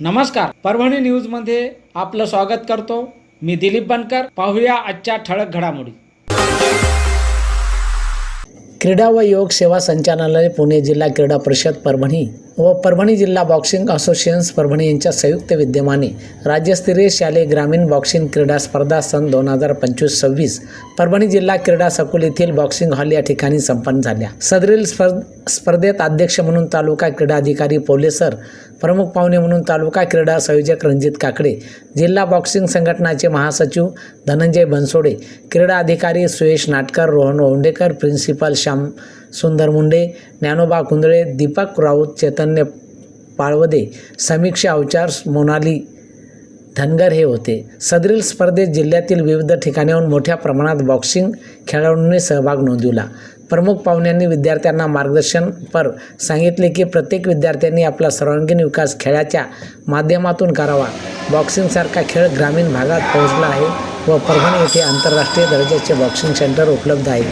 नमस्कार. परभणी न्यूजमध्ये आपलं स्वागत करतो. मी दिलीप बनकर. पाहूया आजच्या ठळक घडामोडी. क्रीडा व योग सेवा संचालनालय पुणे जिल्हा क्रीडा परिषद परभणी. व परभणी जिल्हा बॉक्सिंग असोसिएशन्स परभणी यांच्या संयुक्त विद्यमाने राज्यस्तरीय शालेय ग्रामीण बॉक्सिंग क्रीडा स्पर्धा सन दोन हजार पंचवीस सव्वीस परभणी जिल्हा क्रीडा संकुल येथील बॉक्सिंग हॉल या ठिकाणी संपन्न झाल्या. सदरील स्पर्ध स्पर्धेत अध्यक्ष म्हणून तालुका क्रीडा अधिकारी पोलेसर प्रमुख पाहुणे म्हणून तालुका क्रीडा संयोजक रणजित काकडे जिल्हा बॉक्सिंग संघटनाचे महासचिव धनंजय बनसोडे क्रीडा अधिकारी सुयेश नाटकर रोहन ओंडेकर प्रिन्सिपल श्याम सुंदर मुंडे ज्ञानोबा कुंदळे दीपक राऊत चैतन्य पाळवदे समीक्षा अवचार मोनाली धनगर हे होते. सदरील स्पर्धेत जिल्ह्यातील विविध ठिकाणाहून मोठ्या प्रमाणात बॉक्सिंग खेळाडूंनी सहभाग नोंदवला. प्रमुख पाहुण्यांनी विद्यार्थ्यांना मार्गदर्शन पर सांगितले की प्रत्येक विद्यार्थ्यांनी आपला सर्वांगीण विकास खेळाच्या माध्यमातून करावा. बॉक्सिंगसारखा खेळ ग्रामीण भागात पोहोचला आहे. व परभणी येथे आंतरराष्ट्रीय दर्जाचे बॉक्सिंग सेंटर उपलब्ध आहे.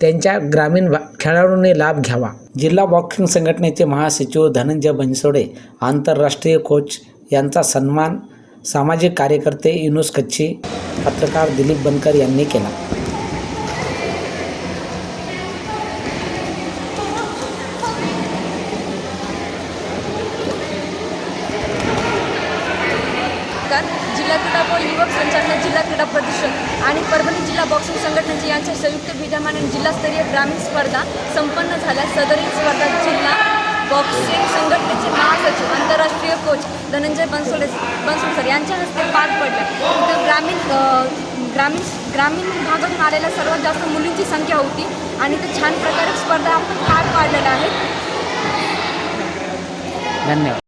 त्यांच्या ग्रामीण भा खेळाडूंनी लाभ घ्यावा. जिल्हा बॉक्सिंग संघटनेचे महासचिव धनंजय बनसोडे आंतरराष्ट्रीय कोच यांचा सन्मान सामाजिक कार्यकर्ते युनुस कच्छी पत्रकार दिलीप बनकर यांनी केला. सत्कार जिल्हा क्रीडा व युवक संचालनालय जिल्हा क्रीडा प्रदर्शन आणि परभणी जिल्हा बॉक्सिंग संघटनेचे यांच्या संयुक्त विद्यमाने जिल्हास्तरीय ग्रामीण स्पर्धा संपन्न झाल्या. सदरील स्पर्धा जिल्हा बॉक्सिंग संघटनेचे महासचिव आंतरराष्ट्रीय कोच धनंजय बनसोडे बनसोडे सर यांच्या हस्ते पार पडल्या तर ग्रामीण ग्रामीण ग्रामीण भागातून आलेल्या सर्वात जास्त मुलींची संख्या होती आणि ते छान प्रकारे स्पर्धा आपण पार पाडलेल्या आहेत. धन्यवाद.